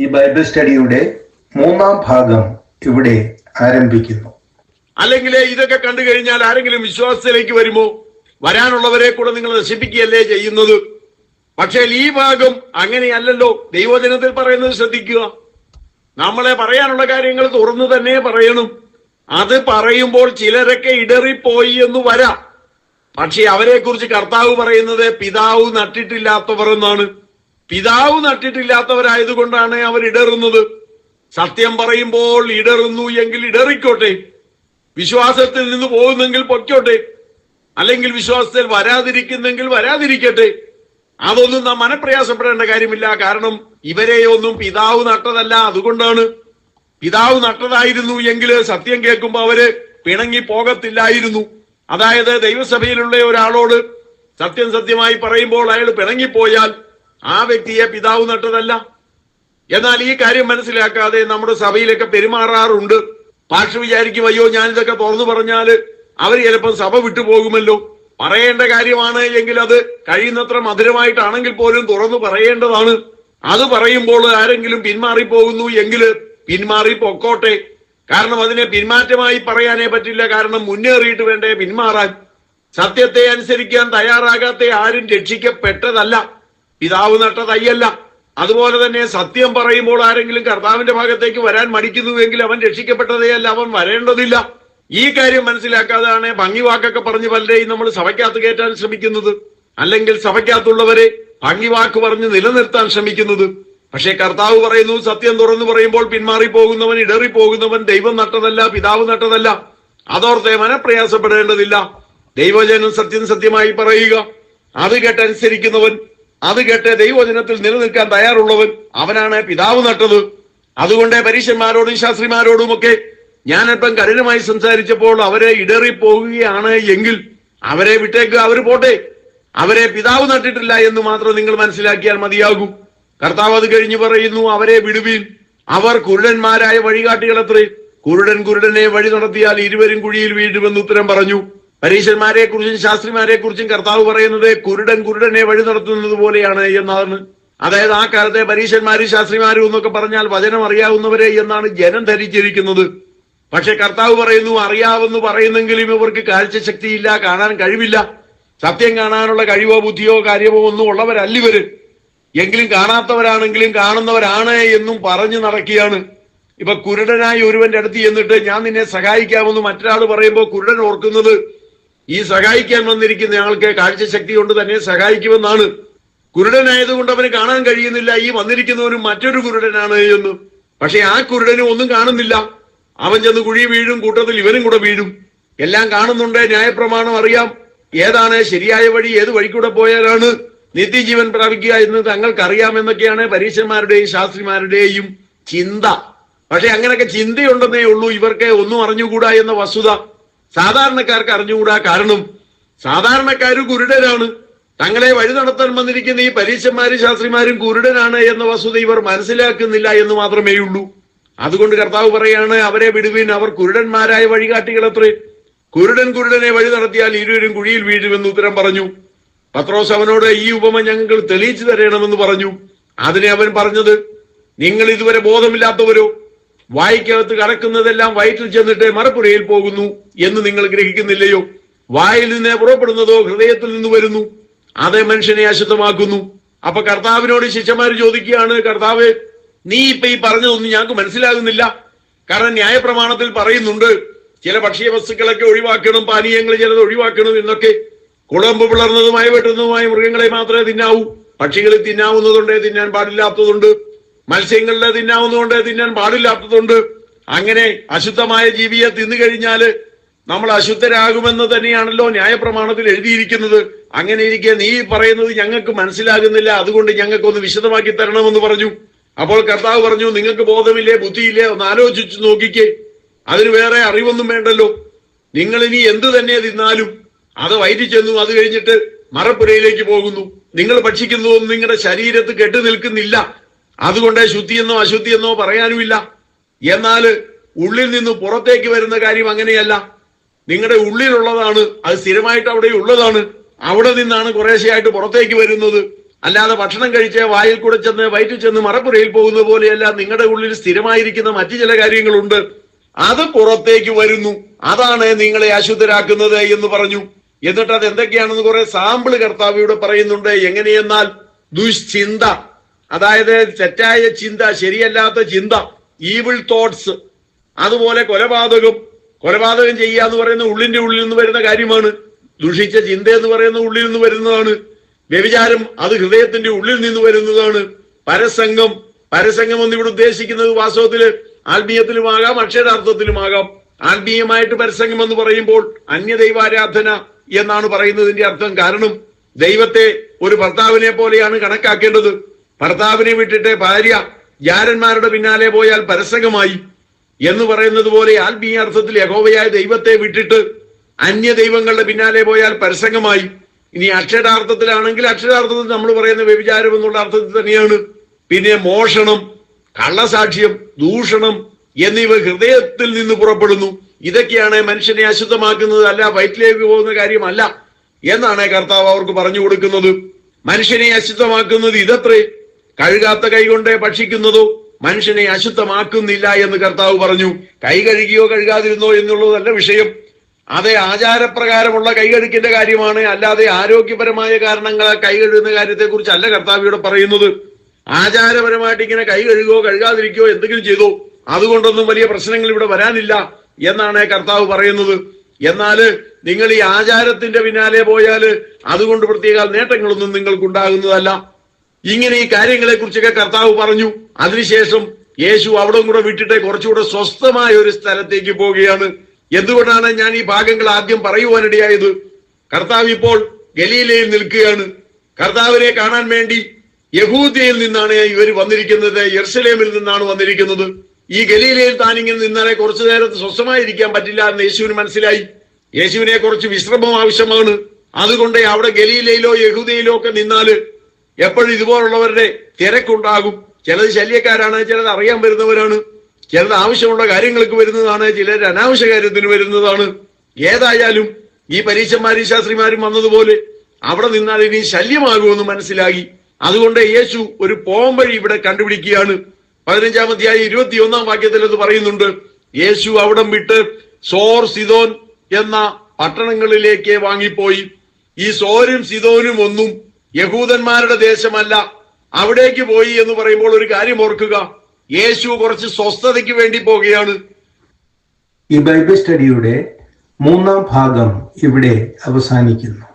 ഈ ബൈബിൾ സ്റ്റഡിയുടെ മൂന്നാം ഭാഗം ഇവിടെ ആരംഭിക്കുന്നു. അല്ലെങ്കിൽ ഇതൊക്കെ കണ്ടു കഴിഞ്ഞാൽ ആരെങ്കിലും വിശ്വാസത്തിലേക്ക് വരുമോ? വരാനുള്ളവരെ കൂടെ നിങ്ങൾ നശിപ്പിക്കുകയല്ലേ ചെയ്യുന്നത്? പക്ഷേ ഈ ഭാഗം അങ്ങനെയല്ലല്ലോ. ദൈവജനത്തിൽ പറയുന്നത് ശ്രദ്ധിക്കുക. നമ്മളെ പറയാനുള്ള കാര്യങ്ങൾ തുറന്നു തന്നെ പറയണം. അത് പറയുമ്പോൾ ചിലരൊക്കെ ഇടറിപ്പോയി എന്ന് വരാം. പക്ഷെ അവരെ കുറിച്ച് കർത്താവ് പറയുന്നത് പിതാവ് നട്ടിട്ടില്ലാത്തവർ എന്നാണ്. പിതാവ് നട്ടിട്ടില്ലാത്തവരായതുകൊണ്ടാണ് അവർ ഇടറുന്നത്. സത്യം പറയുമ്പോൾ ഇടറുന്നു എങ്കിൽ ഇടറിക്കോട്ടെ. വിശ്വാസത്തിൽ നിന്ന് പോകുന്നെങ്കിൽ പൊയ്ക്കോട്ടെ. അല്ലെങ്കിൽ വിശ്വാസത്തിൽ വരാതിരിക്കുന്നെങ്കിൽ വരാതിരിക്കട്ടെ. അതൊന്നും നാം മനപ്രയാസപ്പെടേണ്ട കാര്യമില്ല. കാരണം ഇവരെ ഒന്നും പിതാവ് നട്ടതല്ല. അതുകൊണ്ടാണ് പിതാവ് നട്ടതായിരുന്നു എങ്കിൽ സത്യം കേൾക്കുമ്പോൾ അവർ പിണങ്ങി പോകത്തില്ലായിരുന്നു. അതായത് ദൈവസഭയിലുള്ള ഒരാളോട് സത്യം സത്യമായി പറയുമ്പോൾ അയാൾ പിണങ്ങിപ്പോയാൽ ആ വ്യക്തിയെ പിതാവ് നട്ടതല്ല. എന്നാൽ ഈ കാര്യം മനസ്സിലാക്കാതെ നമ്മുടെ സഭയിലൊക്കെ പെരുമാറാറുണ്ട്. പാഷ വിചാരിക്കും അയ്യോ ഞാനിതൊക്കെ തുറന്നു പറഞ്ഞാൽ അവർ ചിലപ്പോൾ സഭ വിട്ടു പോകുമല്ലോ. പറയേണ്ട കാര്യമാണ് എങ്കിൽ അത് കഴിയുന്നത്ര മധുരമായിട്ടാണെങ്കിൽ പോലും തുറന്നു പറയേണ്ടതാണ്. അത് പറയുമ്പോൾ ആരെങ്കിലും പിന്മാറി പോകുന്നു എങ്കിൽ പിന്മാറി പൊക്കോട്ടെ. കാരണം അതിനെ പിന്മാറ്റമായി പറയാനേ പറ്റില്ല. കാരണം മുന്നേറിയിട്ട് വേണ്ടേ പിന്മാറാൻ. സത്യത്തെ അനുസരിക്കാൻ തയ്യാറാകാത്ത ആരും രക്ഷിക്കപ്പെട്ടതല്ല. പിതാവ് നട്ട തയ്യല്ല അതുപോലെ തന്നെ സത്യം പറയുമ്പോൾ ആരെങ്കിലും കർത്താവിന്റെ ഭാഗത്തേക്ക് വരാൻ മടിക്കുന്നുവെങ്കിൽ അവൻ രക്ഷിക്കപ്പെട്ടതേ അല്ല അവൻ വരേണ്ടതില്ല. ഈ കാര്യം മനസ്സിലാക്കാതാണ് ഭംഗി വാക്കൊക്കെ പറഞ്ഞ് പലരെയും നമ്മൾ സഭയ്ക്കകത്ത് കയറ്റാൻ ശ്രമിക്കുന്നത്. അല്ലെങ്കിൽ സഭയ്ക്കകത്തുള്ളവരെ ഭംഗി വാക്ക് പറഞ്ഞ് നിലനിർത്താൻ ശ്രമിക്കുന്നത്. പക്ഷേ കർത്താവ് പറയുന്നു സത്യം തുറന്നു പറയുമ്പോൾ പിന്മാറി പോകുന്നവൻ ഇടറി പോകുന്നവൻ ദൈവം നട്ടതല്ല പിതാവ് നട്ടതല്ല. അതോർത്തെ മനപ്രയാസപ്പെടേണ്ടതില്ല. ദൈവജനം സത്യം സത്യമായി പറയുക. അത് കേട്ടനുസരിക്കുന്നവൻ അത് കേട്ട് ദൈവവചനത്തിൽ നിലനിൽക്കാൻ തയ്യാറുള്ളവൻ അവനാണ് പിതാവ് നട്ടത്. അതുകൊണ്ട് പരീക്ഷന്മാരോടും ശാസ്ത്രിമാരോടും ഒക്കെ ഞാൻ കഠിനമായി സംസാരിച്ചപ്പോൾ അവരെ ഇടറി പോകുകയാണ് എങ്കിൽ അവരെ വിട്ടേക്ക് അവർ പോട്ടെ. അവരെ പിതാവ് നട്ടിട്ടില്ല എന്ന് മാത്രം നിങ്ങൾ മനസ്സിലാക്കിയാൽ മതിയാകും. കർത്താവ് അത് കഴിഞ്ഞു പറയുന്നു അവരെ വിടുവീൻ. അവർ കുരുടന്മാരായ വഴികാട്ടികളത്രേ. കുരുടൻ കുരുടനെ വഴി നടത്തിയാൽ ഇരുവരും കുഴിയിൽ വീഴുമെന്ന് ഉത്തരം പറഞ്ഞു. പരീക്ഷന്മാരെ കുറിച്ചും ശാസ്ത്രിമാരെ കുറിച്ചും കർത്താവ് പറയുന്നത് കുരുടൻ കുരുടനെ വഴി നടത്തുന്നത് പോലെയാണ് എന്നാണ്. അതായത് ആ കാലത്തെ പരീശന്മാരും ശാസ്ത്രിമാരും എന്നൊക്കെ പറഞ്ഞാൽ വചനം അറിയാവുന്നവരെ എന്നാണ് ജനം ധരിച്ചിരിക്കുന്നത്. പക്ഷെ കർത്താവ് പറയുന്നു അറിയാവെന്ന് പറയുന്നെങ്കിലും ഇവർക്ക് കാഴ്ച ശക്തിയില്ല കാണാൻ കഴിവില്ല. സത്യം കാണാനുള്ള കഴിവോ ബുദ്ധിയോ കാര്യമോ ഒന്നും ഉള്ളവരല്ല ഇവർ. എങ്കിലും കാണാത്തവരാണെങ്കിലും കാണുന്നവരാണ് എന്നും പറഞ്ഞു നടക്കുകയാണ്. ഇപ്പൊ കുരുടനായി ഒരുവന്റെ അടുത്ത് ചെന്നിട്ട് ഞാൻ നിന്നെ സഹായിക്കാമെന്ന് മറ്റൊരാൾ പറയുമ്പോൾ കുരുടൻ ഓർക്കുന്നത് ഈ സഹായിക്കാൻ വന്നിരിക്കുന്ന ഞങ്ങൾക്ക് കാഴ്ചശക്തി കൊണ്ട് തന്നെ സഹായിക്കുമെന്നാണ്. കുരുടനായതുകൊണ്ട് അവന് കാണാൻ കഴിയുന്നില്ല. ഈ വന്നിരിക്കുന്നവനും മറ്റൊരു കുരുടനാണ് എന്ന്. പക്ഷെ ആ കുരുടനും ഒന്നും കാണുന്നില്ല. അവൻ ചെന്ന് കുഴി വീഴും കൂട്ടത്തിൽ ഇവനും കൂടെ വീഴും. എല്ലാം കാണുന്നുണ്ട്. ന്യായപ്രമാണം അറിയാം. ഏതാണ് ശരിയായ വഴി? ഏത് വഴിക്കൂടെ പോയാലാണ് നിത്യജീവൻ പ്രാപിക്കുക എന്ന് തങ്ങൾക്കറിയാമെന്നൊക്കെയാണ് പരീക്ഷന്മാരുടെയും ശാസ്ത്രിമാരുടെയും ചിന്ത. പക്ഷെ അങ്ങനെയൊക്കെ ചിന്തയുണ്ടെന്നേ ഉള്ളൂ. ഇവർക്ക് ഒന്നും അറിഞ്ഞുകൂടാ എന്ന വസ്തുത. സാധാരണക്കാർക്ക് അറിഞ്ഞുകൂടാ കാരണം. സാധാരണക്കാർ കുരുടരാണ്. തങ്ങളെ വഴി നടത്താൻ വന്നിരിക്കുന്ന ഈ പരീക്ഷന്മാരും ശാസ്ത്രിമാരും കുരുടനാണ് എന്ന വസ്തുത ഇവർ മനസ്സിലാക്കുന്നില്ല എന്ന് മാത്രമേ ഉള്ളൂ. അതുകൊണ്ട് കർത്താവ് പറയാണ് അവരെ വിടുവിൻ അവർ കുരുടന്മാരായ വഴികാട്ടികളത്രേ കുരുടൻ കുരുടനെ വഴി നടത്തിയാൽ ഇരുവരും കുഴിയിൽ വീഴുമെന്ന് ഉത്തരം പറഞ്ഞു. പത്രോസ് അവനോട് ഈ ഉപമ ഞങ്ങൾ തെളിയിച്ചു തരണമെന്ന് പറഞ്ഞു. അതിനെ അവൻ പറഞ്ഞത് നിങ്ങൾ ഇതുവരെ ബോധമില്ലാത്തവരോ? വായിക്കകത്ത് കടക്കുന്നതെല്ലാം വയറ്റിൽ ചെന്നിട്ട് മറപ്പുരയിൽ പോകുന്നു എന്ന് നിങ്ങൾ ഗ്രഹിക്കുന്നില്ലയോ? വായിൽ നിന്ന് പുറപ്പെടുന്നതോ ഹൃദയത്തിൽ നിന്ന് വരുന്നു. അത് മനുഷ്യനെ അശുദ്ധമാക്കുന്നു. അപ്പൊ കർത്താവിനോട് ശിഷ്യന്മാർ ചോദിക്കുകയാണ് കർത്താവ് നീ ഇപ്പൊ ഈ പറഞ്ഞതൊന്നും ഞങ്ങൾക്ക് മനസ്സിലാകുന്നില്ല. കാരണം ന്യായപ്രമാണത്തിൽ പറയുന്നുണ്ട് ചില ഭക്ഷ്യ വസ്തുക്കളൊക്കെ ഒഴിവാക്കണം പാനീയങ്ങൾ ചിലത് ഒഴിവാക്കണം എന്നൊക്കെ. കുളമ്പ് പിളർന്നതുമായി വെട്ടുന്നതുമായ മൃഗങ്ങളെ മാത്രമേ തിന്നാവൂ. പക്ഷികളിൽ തിന്നാവുന്നതുണ്ട് തിന്നാൻ പാടില്ലാത്തതുണ്ട്. മത്സ്യങ്ങളിലെ തിന്നാവുന്നതുകൊണ്ട് തിന്നാൻ പാടില്ലാത്തതുകൊണ്ട് അങ്ങനെ അശുദ്ധമായ ജീവിയെ തിന്നു കഴിഞ്ഞാൽ നമ്മൾ അശുദ്ധരാകുമെന്ന് തന്നെയാണല്ലോ ന്യായപ്രമാണത്തിൽ എഴുതിയിരിക്കുന്നത്. അങ്ങനെ ഇരിക്കെ നീ പറയുന്നത് ഞങ്ങൾക്ക് മനസ്സിലാകുന്നില്ല. അതുകൊണ്ട് ഞങ്ങൾക്ക് ഒന്ന് വിശദമാക്കി തരണമെന്ന് പറഞ്ഞു. അപ്പോൾ കർത്താവ് പറഞ്ഞു നിങ്ങൾക്ക് ബോധമില്ലേ ബുദ്ധിയില്ലേ? ഒന്ന് ആലോചിച്ചു നോക്കിക്കേ. അതിന് വേറെ അറിവൊന്നും വേണ്ടല്ലോ. നിങ്ങൾ ഇനി എന്ത് തന്നെ തിന്നാലും അത് വയറ്റി ചെന്നു അത് കഴിഞ്ഞിട്ട് മറപ്പുരയിലേക്ക് പോകുന്നു. നിങ്ങൾ ഭക്ഷിക്കുന്നതൊന്നും നിങ്ങളുടെ ശരീരത്ത് കെട്ടു നിൽക്കുന്നില്ല അതുകൊണ്ട് ശുദ്ധിയെന്നോ അശുദ്ധിയെന്നോ പറയാനുമില്ല. എന്നാൽ ഉള്ളിൽ നിന്ന് പുറത്തേക്ക് വരുന്ന കാര്യം അങ്ങനെയല്ല. നിങ്ങളുടെ ഉള്ളിലുള്ളതാണ് അത് സ്ഥിരമായിട്ട് അവിടെ ഉള്ളതാണ്. അവിടെ നിന്നാണ് കുറേശ്ശെയായിട്ട് പുറത്തേക്ക് വരുന്നത്. അല്ലാതെ ഭക്ഷണം കഴിച്ച് വായിൽ കൂടെ ചെന്ന് വയറ്റിൽ ചെന്ന് മറപ്പുരയിൽ പോകുന്ന പോലെയല്ല നിങ്ങളുടെ ഉള്ളിൽ സ്ഥിരമായിരിക്കുന്ന മറ്റു ചില കാര്യങ്ങളുണ്ട്. അത് പുറത്തേക്ക് വരുന്നു. അതാണ് നിങ്ങളെ അശുദ്ധരാക്കുന്നത് എന്ന് പറഞ്ഞു. എന്നിട്ട് അത് എന്തൊക്കെയാണെന്ന് കുറെ സാമ്പിൾ കർത്താവ് ഇവിടെ പറയുന്നുണ്ട്. എങ്ങനെയെന്നാൽ ദുശ്ചിന്ത. അതായത് തെറ്റായ ചിന്ത ശരിയല്ലാത്ത ചിന്ത ഈവിൾ തോട്ട്സ് അതുപോലെ കൊലപാതകം. കൊലപാതകം ചെയ്യുക എന്ന് പറയുന്ന ഉള്ളിന്റെ ഉള്ളിൽ നിന്ന് വരുന്ന കാര്യമാണ്. ദുഷിച്ച ചിന്ത എന്ന് പറയുന്ന ഉള്ളിൽ നിന്ന് വരുന്നതാണ്. വ്യഭിചാരം അത് ഹൃദയത്തിന്റെ ഉള്ളിൽ നിന്ന് വരുന്നതാണ്. പരസംഗം പരസംഗം എന്ന് ഇവിടെ ഉദ്ദേശിക്കുന്നത് വാസ്തവത്തിൽ ആത്മീയത്തിലുമാകാം അക്ഷരാർത്ഥത്തിലുമാകാം. ആത്മീയമായിട്ട് പരസംഗം എന്ന് പറയുമ്പോൾ അന്യദൈവാരാധന എന്നാണ് പറയുന്നതിന്റെ അർത്ഥം. കാരണം ദൈവത്തെ ഒരു ഭർത്താവിനെ പോലെയാണ് കണക്കാക്കേണ്ടത്. ഭർത്താവിനെ വിട്ടിട്ട് ഭാര്യ ജാരന്മാരുടെ പിന്നാലെ പോയാൽ പരസംഗമായി എന്ന് പറയുന്നത് പോലെ ആത്മീയ അർത്ഥത്തിൽ യഹോവയായ ദൈവത്തെ വിട്ടിട്ട് അന്യ ദൈവങ്ങളുടെ പിന്നാലെ പോയാൽ പരസംഗമായി ഇനി അക്ഷരാർത്ഥത്തിലാണെങ്കിൽ അക്ഷരാർത്ഥത്തിൽ നമ്മൾ പറയുന്ന വ്യഭിചാരം എന്നുള്ള അർത്ഥത്തിൽ തന്നെയാണ്. പിന്നെ മോഷണം കള്ളസാക്ഷ്യം ദൂഷണം എന്നിവ ഹൃദയത്തിൽ നിന്ന് പുറപ്പെടുന്നു. ഇതൊക്കെയാണ് മനുഷ്യനെ അശുദ്ധമാക്കുന്നത് അല്ല വയറ്റിലേക്ക് പോകുന്ന കാര്യമല്ല എന്നാണ് കർത്താവ് അവർക്ക് പറഞ്ഞു കൊടുക്കുന്നത്. മനുഷ്യനെ അശുദ്ധമാക്കുന്നത് ഇതത്രേ. കഴുകാത്ത കൈകൊണ്ട് ഭക്ഷിക്കുന്നതോ മനുഷ്യനെ അശുദ്ധമാക്കുന്നില്ല എന്ന് കർത്താവ് പറഞ്ഞു. കൈ കഴുകിയോ കഴുകാതിരുന്നോ എന്നുള്ളതല്ല വിഷയം. അതെ ആചാരപ്രകാരമുള്ള കൈകഴുക്കിന്റെ കാര്യമാണ് അല്ലാതെ ആരോഗ്യപരമായ കാരണങ്ങൾ കൈ കഴുകുന്ന കാര്യത്തെ കുറിച്ചല്ല കർത്താവ് ഇവിടെ പറയുന്നത്. ആചാരപരമായിട്ട് ഇങ്ങനെ കൈ കഴുകോ കഴുകാതിരിക്കോ എന്തെങ്കിലും ചെയ്തോ അതുകൊണ്ടൊന്നും വലിയ പ്രശ്നങ്ങൾ ഇവിടെ വരാനില്ല എന്നാണ് കർത്താവ് പറയുന്നത്. എന്നാൽ നിങ്ങൾ ഈ ആചാരത്തിന്റെ പിന്നാലെ പോയാൽ അതുകൊണ്ട് പ്രത്യേക നേട്ടങ്ങളൊന്നും നിങ്ങൾക്കുണ്ടാകുന്നതല്ല. ഇങ്ങനെ ഈ കാര്യങ്ങളെ കുറിച്ചൊക്കെ കർത്താവ് പറഞ്ഞു. അതിനുശേഷം യേശു അവിടെ കൂടെ വിട്ടിട്ട് കുറച്ചുകൂടെ സ്വസ്ഥമായ ഒരു സ്ഥലത്തേക്ക് പോവുകയാണ്. എന്തുകൊണ്ടാണ് ഞാൻ ഈ ഭാഗങ്ങൾ ആദ്യം പറയുവാനിടയായത് കർത്താവ് ഇപ്പോൾ ഗലീലയിൽ നിൽക്കുകയാണ്. കർത്താവിനെ കാണാൻ വേണ്ടി യഹൂദിയയിൽ നിന്നാണ് ഇവർ വന്നിരിക്കുന്നത് യെർസലേമിൽ നിന്നാണ് വന്നിരിക്കുന്നത്. ഈ ഗലീലയിൽ താനിങ്ങനെ നിന്നാലേ കുറച്ചു നേരത്ത് സ്വസ്ഥമായിരിക്കാൻ പറ്റില്ല എന്ന് യേശുവിന് മനസ്സിലായി. യേശുവിനെ കുറച്ച് വിശ്രമം ആവശ്യമാണ്. അതുകൊണ്ട് അവിടെ ഗലീലയിലോ യഹൂദയിലോ ഒക്കെ നിന്നാൽ എപ്പോഴും ഇതുപോലുള്ളവരുടെ തിരക്കുണ്ടാകും. ചിലത് ശല്യക്കാരാണ് ചിലത് അറിയാൻ വരുന്നവരാണ്. ചിലത് ആവശ്യമുള്ള കാര്യങ്ങൾക്ക് വരുന്നതാണ് ചിലർ അനാവശ്യ കാര്യത്തിന് വരുന്നതാണ്. ഏതായാലും ഈ പരീക്ഷന്മാരും ശാസ്ത്രിമാരും വന്നതുപോലെ അവിടെ നിന്നാൽ ഇനി ശല്യമാകുമെന്ന് മനസ്സിലാക്കി അതുകൊണ്ട് യേശു ഒരു പോംവഴി ഇവിടെ കണ്ടുപിടിക്കുകയാണ്. പതിനഞ്ചാം അധ്യായം ഇരുപത്തിയൊന്നാം വാക്യത്തിൽ അത് പറയുന്നുണ്ട്. യേശു അവിടം വിട്ട് സോർ സിതോൻ എന്ന പട്ടണങ്ങളിലേക്ക് വാങ്ങിപ്പോയി. ഈ സോരും സിതോനും ഒന്നും യഹൂദന്മാരുടെ ദേശമല്ല. അവിടേക്ക് പോയി എന്ന് പറയുമ്പോൾ ഒരു കാര്യം ഓർക്കുക. യേശു കുറച്ച് സ്വസ്ഥതയ്ക്ക് വേണ്ടി പോവുകയാണ് ഈ ബൈബിൾ സ്റ്റഡിയുടെ മൂന്നാം ഭാഗം ഇവിടെ അവസാനിക്കുന്നു.